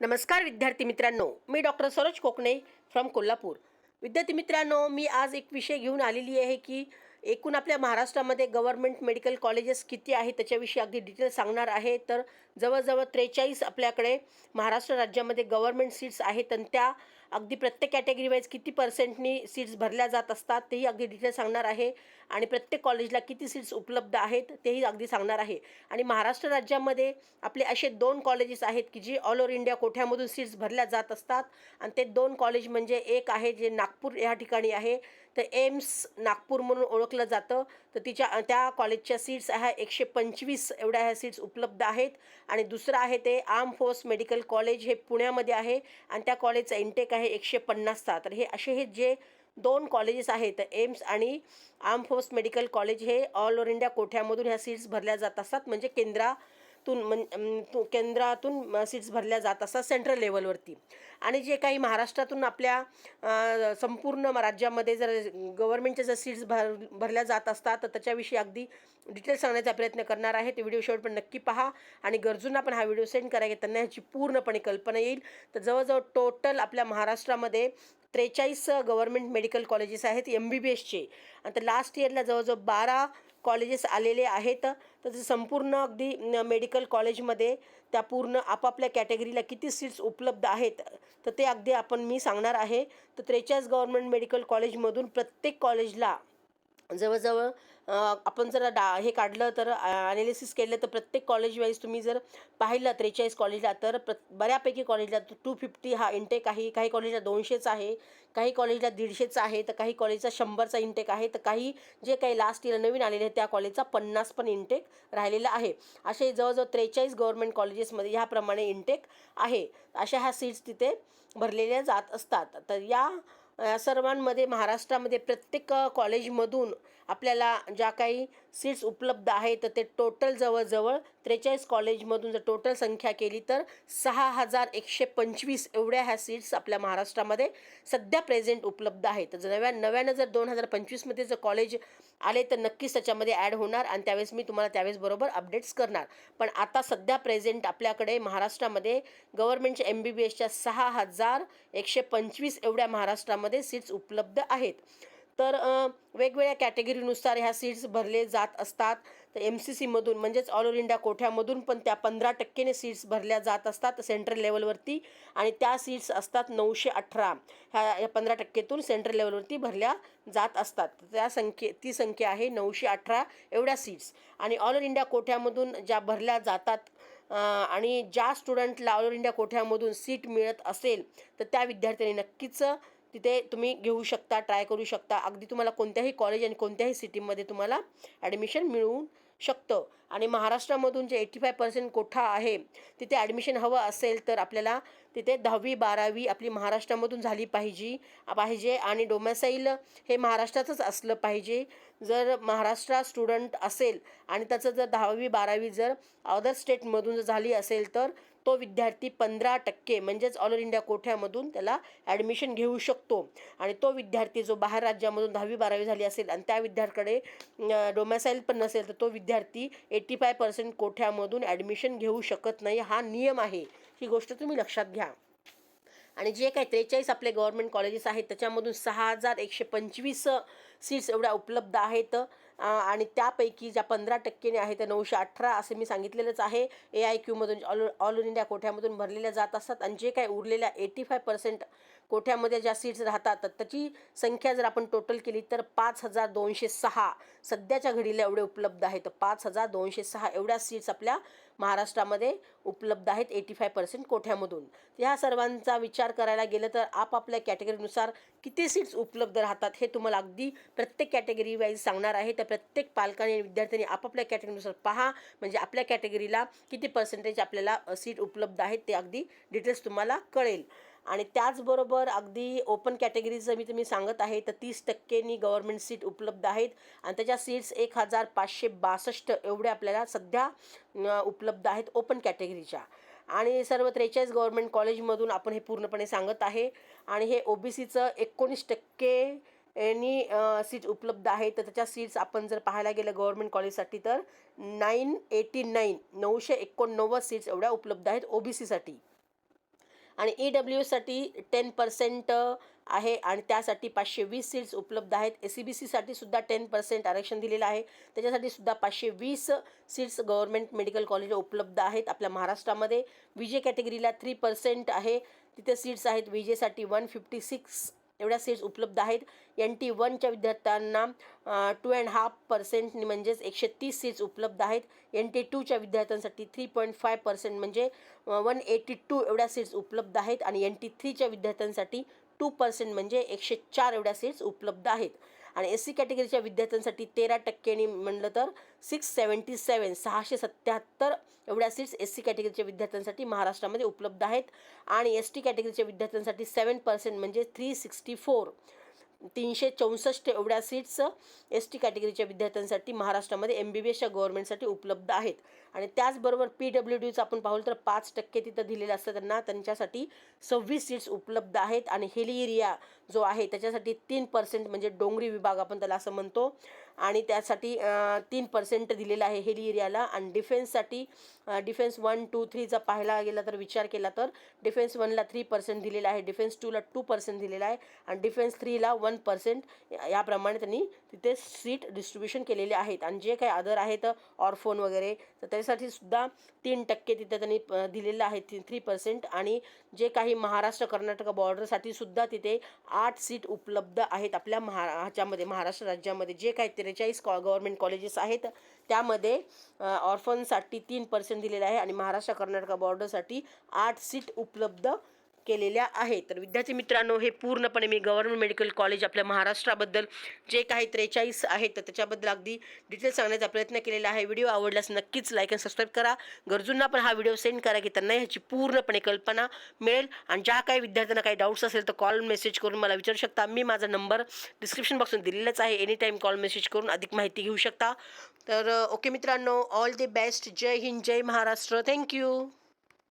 नमस्कार विद्यार्थी मित्रांनो मी डॉक्टर सरोज कोकणे फ्रॉम कोल्हापूर. विद्यार्थी मित्रांनो मी आज एक विषय घेऊन आलेली आहे की एकूण आपल्या महाराष्ट्रामध्ये गव्हर्मेंट मेडिकल कॉलेजेस किती आहे त्याच्याविषयी अगदी डिटेल सांगणार आहे. तर जवळजवळ त्रेचाळीस आपल्याकडे महाराष्ट्र राज्यामध्ये गव्हर्मेंट सीट्स आहेत आणि त्या अगदी प्रत्येक कॅटेगरी वाईज किती पर्सेंटनी सीट्स भरल्या जात असतात तेही अगदी डिटेल सांगणार आहे. आणि प्रत्येक कॉलेजला किती सीट्स उपलब्ध आहेत तेही अगदी सांगणार आहे. आणि महाराष्ट्र राज्यामध्ये आपले असे दोन कॉलेजेस आहेत की जी ऑल ओव्हर इंडिया कोठ्यामधून सीट्स भरल्या जात असतात. आणि ते दोन कॉलेज म्हणजे एक आहे जे नागपूर या ठिकाणी आहे. तर एम्स नागपूर म्हणून ओळखलं जातं. तर तिच्या त्या कॉलेजच्या सीट्स ह्या एकशे पंचवीस एवढ्या ह्या सीट्स उपलब्ध आहेत. आणि दुसरं आहे ते आर्म फोर्स मेडिकल कॉलेज हे पुण्यामध्ये आहे. आणि त्या कॉलेजचा इंटेक आहे एकशे पन्नासचा तर हे असे हे जे दोन कॉलेजेस आहेत एम्स आणि आर्म फोर्स मेडिकल कॉलेज हे ऑल ओव्हर इंडिया कोठ्यामधून ह्या सीट्स भरल्या जात असतात. म्हणजे केंद्रा तून मन तू- केंद्रातून सीट्स भरल्या जात असतात सेंट्रल लेवलवरती आणि जे काही महाराष्ट्रातून आपल्या संपूर्ण राज्यामध्ये जर गव्हर्नमेंटच्या जर सीट्स भर भरल्या जात असतात तर त्याच्याविषयी अगदी डिटेल सांगण्याचा प्रयत्न करणार आहे. ते व्हिडिओ शेवट पण नक्की पहा. आणि गरजूंना पण हा व्हिडिओ सेंड करायला त्यांना ह्याची पूर्णपणे कल्पना येईल. तर जवळजवळ टोटल आपल्या महाराष्ट्रामध्ये त्रेचाळीस गव्हर्मेंट मेडिकल कॉलेजेस आहेत एम बी बी एसचे आता लास्ट इयरला जवळजवळ बारा कॉलेजेस आलेले आहेत. तर ते संपूर्ण अगदी मेडिकल कॉलेजमध्ये त्या पूर्ण आपापल्या कॅटेगरीला किती सीट्स उपलब्ध आहेत तर ते अगदी आपण मी सांगणार आहे. तर त्रेचाळीस गव्हर्मेंट मेडिकल कॉलेजमधून प्रत्येक कॉलेजला जवळजवळ आपण जर डा हे काढलं तर ॲनालिसिस केलं तर प्रत्येक कॉलेजवाईज तुम्ही जर पाहिलं त्रेचाळीस कॉलेजला तर प्र बऱ्यापैकी कॉलेजला टू फिफ्टी हा इंटेक आहे. काही कॉलेजला दोनशेचा आहे. काही कॉलेजला दीडशेचा आहे. तर काही कॉलेजचा शंभरचा इंटेक आहे. तर काही जे काही लास्ट इयर नवीन आलेले आहेत त्या कॉलेजचा पन्नास पण इंटेक राहिलेला आहे. असे जवळजवळ त्रेचाळीस गव्हर्मेंट कॉलेजेसमध्ये ह्याप्रमाणे इंटेक आहे. अशा ह्या सीट्स तिथे भरलेल्या जात असतात. तर या सर्वांमध्ये महाराष्ट्रामध्ये प्रत्येक कॉलेजमधून आपल्याला ज्या काही सीट्स उपलब्ध आहेत तर ते टोटल जवळजवळ त्रेचाळीस कॉलेजमधून जर टोटल संख्या केली तर सहा हजार एकशे पंचवीस एवढ्या ह्या सीट्स आपल्या महाराष्ट्रामध्ये सध्या प्रेझेंट उपलब्ध आहेत. तर नव्या नव्यानं जर दोन हजार पंचवीसमध्ये जर कॉलेज आले तर नक्कीच त्याच्यामध्ये ॲड होणार आणि त्यावेळेस मी तुम्हाला त्यावेळेस बरोबर अपडेट्स करणार. पण आता सध्या प्रेझेंट आपल्याकडे महाराष्ट्रामध्ये गव्हर्नमेंटच्या एम बी बी एसच्या सहा हजार एकशे पंचवीस एवढ्या महाराष्ट्रामध्ये सीट्स उपलब्ध आहेत. तर वेगवेगळ्या कॅटेगरीनुसार ह्या सीट्स भरले जात असतात. तर एम सी सीमधून म्हणजेच ऑल ओव्हर इंडिया कोठ्यामधून पण त्या पंधरा टक्केने सीट्स भरल्या जात असतात सेंट्रल लेवलवरती आणि त्या सीट्स असतात नऊशे अठरा. ह्या या पंधरा टक्केतून सेंट्रल लेवलवरती भरल्या जात असतात. त्या संख्ये ती संख्या आहे नऊशे अठरा एवढ्या सीट्स आणि ऑल ओव्हर इंडिया कोठ्यामधून ज्या भरल्या जातात आणि ज्या स्टुडंटला ऑल ओव्हर इंडिया कोठ्यामधून सीट मिळत असेल तर त्या विद्यार्थ्यांनी नक्कीच तिथे तुम्ही घेऊ शकता ट्राय करू शकता. अगदी तुम्हाला कोणत्याही कॉलेज आणि कोणत्याही सिटीमध्ये तुम्हाला ॲडमिशन मिळू शकतं. आणि महाराष्ट्रामधून जे एटी फाय पर्सेंट कोठा आहे तिथे ॲडमिशन हवं असेल तर आपल्याला तिथे दहावी बारावी आपली महाराष्ट्रामधून झाली पाहिजे पाहिजे. आणि डोमॅसाईल हे महाराष्ट्रातच असलं पाहिजे. जर महाराष्ट्र स्टुडंट असेल आणि त्याचं जर दहावी बारावी जर अदर स्टेटमधून जर झाली असेल तर तो विद्यार्थी पंधरा टक्के म्हणजेच ऑल इंडिया कोठ्यामधून त्याला ॲडमिशन घेऊ शकतो. आणि तो विद्यार्थी जो बाहेर राज्यामधून दहावी बारावी झाली असेल आणि त्या विद्यार्थ्याकडे डोमॅसाईल पण नसेल तर तो विद्यार्थी एटी फाय पर्सेंट कोठ्यामधून ॲडमिशन घेऊ शकत नाही. हा नियम आहे. ही गोष्ट तुम्ही लक्षात घ्या. आणि जे काही त्रेचाळीस आपले गव्हर्मेंट कॉलेजेस आहेत त्याच्यामधून सहा हजार एकशे पंचवीस सीट्स एवढ्या उपलब्ध आहेत. आणि त्यापैकी ज्या पंधरा टक्केने आहेत त्या नऊशे अठरा असे मी सांगितलेलंच आहे. ए आय क्यूमधून ऑल ऑल इंडिया कोठ्यामधून भरलेल्या जात असतात आणि जे काय उरलेल्या एटी फाय पर्सेंट कोठ्यामध्ये ज्या सीट्स राहतात त्याची संख्या जर आपण टोटल केली तर पाच हजार दोनशे सहा सध्याच्या घडीला एवढे उपलब्ध आहेत. पाच हजार दोनशे सहा एवढ्या सीट्स आपल्या महाराष्ट्रामध्ये उपलब्ध आहेत एटी फाय पर्सेंट कोठ्यामधून. ह्या सर्वांचा विचार करायला गेलं तर आपापल्या कॅटेगरीनुसार किती सीट्स उपलब्ध राहतात हे तुम्हाला अगदी प्रत्येक कॅटेगरी वाईज सांगणार आहे. तर प्रत्येक पालकाने आणि विद्यार्थ्यांनी आपापल्या कॅटेगरीनुसार पहा. म्हणजे आपल्या कॅटेगरीला किती पर्सेंटेज आपल्याला सीट उपलब्ध आहेत ते अगदी डिटेल्स तुम्हाला कळेल. आणि त्याचबरोबर अगदी ओपन कॅटेगरीचं मी तुम्ही सांगत आहे तर तीस टक्केनी गव्हर्मेंट सीट उपलब्ध आहेत. आणि त्याच्या सीट्स एक हजार पाचशे बासष्ट एवढ्या आपल्याला सध्या उपलब्ध आहेत ओपन कॅटेगरीच्या आणि सर्व त्रेचाळीस गव्हर्मेंट कॉलेजमधून आपण हे पूर्णपणे सांगत आहे. आणि हे ओ बी सीचं एकोणीस टक्के एनी सीट उपलब्ध आहेत तर त्याच्या सीट्स आपण जर पाहायला गेलं गव्हर्मेंट कॉलेजसाठी तर नाईन एटी नाईन नऊशे एकोणनव्वद सीट्स एवढ्या उपलब्ध आहेत ओ बी सीसाठी आणि ई डब्ल्यूसाठी टेन पर्सेंट आहे आणि त्यासाठी पाचशे वीस सीट्स उपलब्ध आहेत. एस सी बी सीसाठी सुद्धा टेन पर्सेंट आरक्षण दिलेलं आहे. त्याच्यासाठी सुद्धा पाचशे वीस सीट्स गव्हर्मेंट मेडिकल कॉलेज उपलब्ध आहेत आपल्या महाराष्ट्रामध्ये. विजे कॅटेगरीला थ्री पर्सेंट आहे. तिथे सीट्स आहेत. विजेसाठी वन फिफ्टी सिक्स एवढ्या सीट्स उपलब्ध आहेत. एन टी वनच्या विद्यार्थ्यांना टू अँड हाफ पर्सेंट म्हणजेच एकशे तीस सीट्स उपलब्ध आहेत. एन टी टूच्या विद्यार्थ्यांसाठी थ्री पॉईंट फाय पर्सेंट म्हणजे वन एटी टू एवढ्या सीट्स उपलब्ध आहेत. आणि एन टी थ्रीच्या विद्यार्थ्यांसाठी टू पर्सेंट म्हणजे एकशे चार एवढ्या सीट्स उपलब्ध आहेत. आणि एस सी कॅटेगरीच्या विद्यार्थ्यांसाठी तेरा टक्क्यांनी म्हणलं तर सिक्स सेवन्टी सेवन सहाशे सत्याहत्तर एवढ्या सीट्स एस सी कॅटेगरीच्या विद्यार्थ्यांसाठी महाराष्ट्रामध्ये उपलब्ध आहेत. आणि एस टी कॅटेगरीच्या विद्यार्थ्यांसाठी सेवन पर्सेंट म्हणजे थ्री सिक्स्टी फोर तीनशे चौसष्ट एवढ्या सीट्स एस टी कॅटेगरीच्या विद्यार्थ्यांसाठी महाराष्ट्रामध्ये एम बी बी एसच्या गव्हर्नमेंटसाठी उपलब्ध आहेत. आणि त्याचबरोबर पी डब्ल्यू डीचं आपण पाहिलं तर पाच टक्के तिथं दिलेलं असतं त्यांना. त्यांच्यासाठी सव्वीस सीट्स उपलब्ध आहेत. आणि हिली एरिया जो आहे त्याच्यासाठी तीन पर्सेंट म्हणजे डोंगरी विभाग आपण त्याला असं म्हणतो. आणि त्यासाठी तीन पर्सेंट दिलेलं आहे हिली एरियाला आणि डिफेन्ससाठी डिफेन्स वन टू थ्रीचा पाहायला गेला तर विचार केला तर डिफेन्स वनला थ्री पर्सेंट दिलेला आहे. डिफेन्स टूला टू पर्सेंट दिलेला आहे. आणि डिफेन्स थ्रीला वन पर्सेंट याप्रमाणे त्यांनी तिथे सीट डिस्ट्रीब्युशन केलेले आहेत. आणि जे काही अदर आहेत ऑर्फोन वगैरे तर त्यासाठी सुद्धा तीन टक्के तिथे त्यांनी दिलेलं आहे ती थ्री पर्सेंट आणि जे काही महाराष्ट्र कर्नाटक बॉर्डरसाठी सुद्धा तिथे आठ सीट उपलब्ध आहेत आपल्या महा ह्याच्यामध्ये महाराष्ट्र राज्यामध्ये. जे काही त्रेचाळीस कॉ गव्हर्मेंट कॉलेजेस आहेत त्यामध्ये ऑर्फनसाठी तीन पर्सेंट दिलेलं आहे आणि महाराष्ट्र कर्नाटक बॉर्डरसाठी आठ सीट उपलब्ध केलेल्या आहेत. तर विद्यार्थी मित्रांनो हे पूर्णपणे मी गव्हर्नमेंट मेडिकल कॉलेज आपल्या महाराष्ट्राबद्दल जे काही त्रेचाळीस आहेत तर त्याच्याबद्दल अगदी डिटेल सांगण्याचा प्रयत्न केलेला आहे. व्हिडिओ आवडल्यास नक्कीच लाईक अँड सबस्क्राईब करा. गरजूंना पण हा व्हिडिओ सेंड करा की त्यांना ह्याची पूर्णपणे कल्पना मिळेल. आणि ज्या काही विद्यार्थ्यांना काही डाऊट्स असेल तर कॉल मेसेज करून मला विचारू शकता. मी माझा नंबर डिस्क्रिप्शन बॉक्समध्ये दिलेलाच आहे. एनी टाईम कॉल मेसेज करून अधिक माहिती घेऊ शकता. तर ओके मित्रांनो ऑल द बेस्ट जय हिंद जय महाराष्ट्र. Thank you